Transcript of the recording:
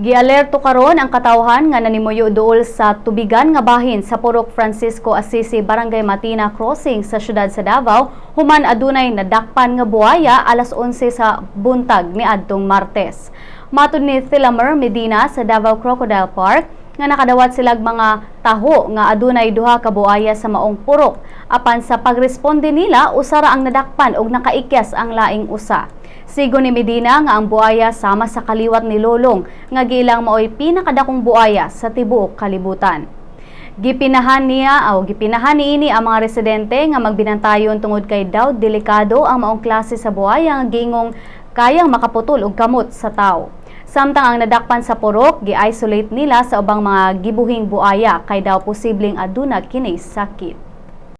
Gialerto karon ang katawhan nga nanimuyo duol sa tubigan nga bahin sa Purok Francisco Assisi Barangay Matina Crossing sa syudad sa Davao human adunay nadakpan nga buhaya alas 11 sa buntag ni adtong Martes. Matud ni Thilamer Medina sa Davao Crocodile Park nga nakadawat silag mga taho nga adunay duha ka buaya sa maong purok apan sa pagresponde nila usara ang nadakpan og nakaikyas ang laing usa. Sigo ni Medina nga ang buaya sama sa kaliwat ni Lolong nga gilang maoy pinakadakong buaya sa tibuok kalibutan. Gipinahan niya o gipinahan niini ang mga residente nga magbinantayon tungod kay daw delikado ang maong klase sa buaya nga gingong kayang makaputol og kamot sa tao. Samtang ang nadakpan sa purok, gi-isolate nila sa ubang mga gibuhing buaya kay daw posibleng aduna kini sakit.